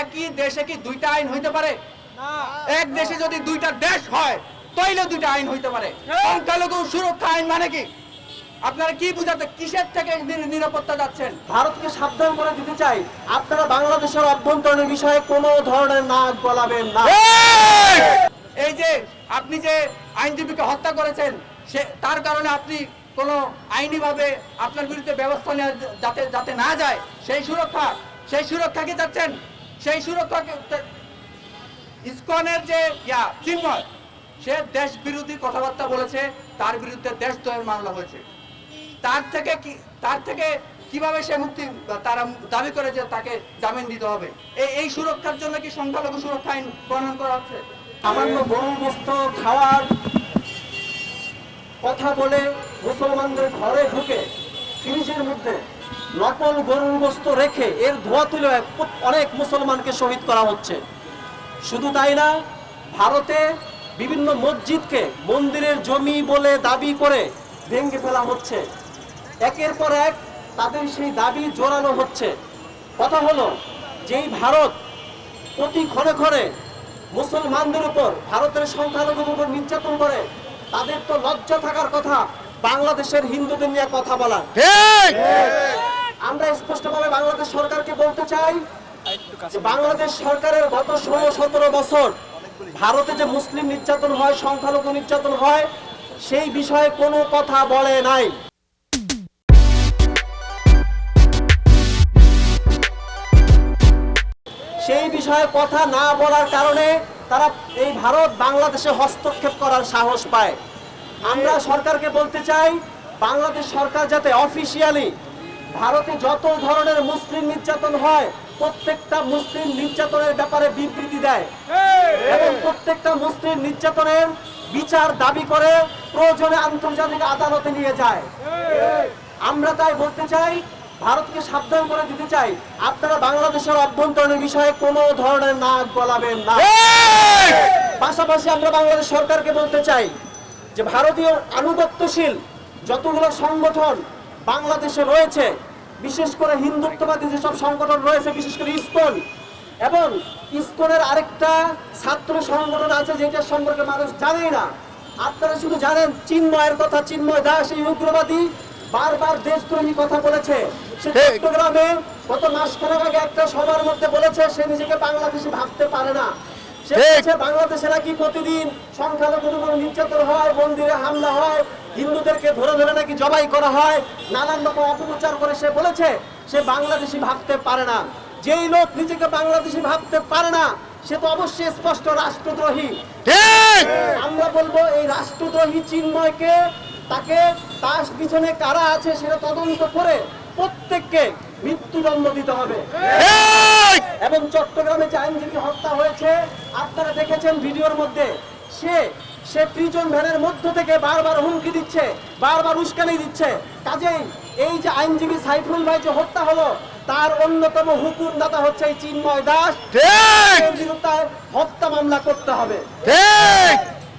একই দেশে কি দুইটা আইন হইতে পারে? এক দেশে যদি দুইটা দেশ হয় তাইলে দুইটা আইন হইতে পারে। সংখ্যালঘু সুরক্ষা আইন মানে কি? আপনারা কি বুঝাতে কিসের থেকে নিরাপত্তা যাচ্ছেন? ভারতকে সাবধান করে দিতে চাই। আপনারা বাংলাদেশের অভ্যন্তরীণ বিষয়ে কোনো ধরনের নাক গলাবেন না। এই যে আপনি যে আইনজীবীকে হত্যা করেছেন সে তার কারণে আপনি কোনো আইনিভাবে আপনার বিরুদ্ধে ব্যবস্থা নেওয়া যাতে যাতে না যায় সেই সুরক্ষা সেই সুরক্ষা কি চাচ্ছেন? সেই সুরক্ষাকে ইসকনের যে, ইয়া চিন্ময় সে দেশ বিরোধী কথাবার্তা বলেছে, তার বিরুদ্ধে দেশদ্রোহের মামলা হয়েছে। তার থেকে কি, তার থেকে কীভাবে সে মুক্তি, তারা দাবি করে যে তাকে জামিন দিতে হবে? এই সুরক্ষার জন্য কি সংখ্যালঘু সুরক্ষা আইন প্রণয়ন করা হচ্ছে? সামান্য গরুর খাওয়ার কথা বলে মুসলমানদের ঘরে ঢুকে ফ্রিজের মধ্যে নকল গরুর গোস্ত রেখে এর ধোয়া তুলে অনেক মুসলমানকে শহীদ করা হচ্ছে। শুধু তাই না, ভারতে বিভিন্ন মসজিদকে মন্দিরের জমি বলে দাবি করে ভেঙে ফেলা হচ্ছে। একের পর এক তাদের সেই দাবি জোরালো হচ্ছে। কথা হলো, যেই ভারত প্রতি ঘরে ঘরে মুসলমানদের উপর ভারতের সংখ্যালঘুর উপর নির্যাতন করে, তাদের তো লজ্জা থাকার কথা। বাংলাদেশের হিন্দুদের নিয়ে কথা বলা আমরা স্পষ্টভাবে বাংলাদেশ সরকারকে বলতে চাই বাংলাদেশ সরকারের গত ষোলো সতেরো বছর ভারতে যে মুসলিম নির্যাতন হয় সংখ্যালঘু নির্যাতন হয় সেই বিষয়ে কোনো কথা বলে নাই। সেই বিষয়ে কথা না বলার কারণে তারা এই ভারত বাংলাদেশে হস্তক্ষেপ করার সাহস পায়। আমরা সরকারকে বলতে চাই বাংলাদেশ সরকার যাতে অফিসিয়ালি ভারতে যত ধরনের মুসলিম নির্যাতন হয় প্রত্যেকটা মুসলিম নির্যাতনের ব্যাপারে বিবৃতি দেয়। এবং প্রত্যেকটা মুসলিম নির্যাতনের বিচার দাবি করে প্রয়োজনে আন্তর্জাতিক আদালতে নিয়ে যায়। আমরা তাই বলতে চাই ভারতকে সাবধান করে দিতে চাই। আপনারা বাংলাদেশের অভ্যন্তরীণ বিষয়ে কোনো ধরনের নাক গলাবেন না। পাশাপাশি আমরা বাংলাদেশ সরকারকে বলতে চাই যে ভারতীয় আনুগত্যশীল যতগুলো সংগঠন বাংলাদেশে রয়েছে বিশেষ করে হিন্দুত্ববাদী যেসব সংগঠন রয়েছে বিশেষ করে ইসকন এবং ইসকনের আরেকটা ছাত্র সংগঠন আছে যেটা সম্পর্কে মানুষ জানেই না। আপনারা শুধু জানেন চিন্ময়ের কথা চিন্ময় দাস এই উগ্রবাদী বারবার দেশদ্রোহী কথা বলেছে। সে চট্টগ্রামে গত মাস মাসখানেক আগে একটা সবার মধ্যে বলেছে সে নিজেকে বাংলাদেশি ভাবতে পারে না। বাংলাদেশে নাকি প্রতিদিন সংখ্যালঘুর উপর নির্যাতন হয় মন্দিরে হামলা হয় হিন্দুদেরকে ধরে ধরে নাকি জবাই করা হয় নানান রকম অপপ্রচার করে সে বলেছে সে বাংলাদেশি ভাবতে পারে না। যেই লোক নিজেকে বাংলাদেশি ভাবতে পারে না সে তো অবশ্যই স্পষ্ট রাষ্ট্রদ্রোহী। আমরা বলব এই রাষ্ট্রদ্রোহী চিন্ময়কে তাকে তার পিছনে কারা আছে সেটা তদন্ত করে প্রত্যেককে মৃত্যুদণ্ড দিতে হবে। এবং চট্টগ্রামে যে আইনজীবী হত্যা হয়েছে আপনারা দেখেছেন ভিডিওর মধ্যে সে সে প্রিজন ভ্যানের মধ্য থেকে বারবার হুমকি দিচ্ছে বারবার উস্কানি দিচ্ছে। কাজেই এই যে আইনজীবী সাইফুল ভাই যে হত্যা হলো তার অন্যতম হুকুম দাতা হচ্ছে এই চিন্ময় দাস। বিরুদ্ধে হত্যা মামলা করতে হবে।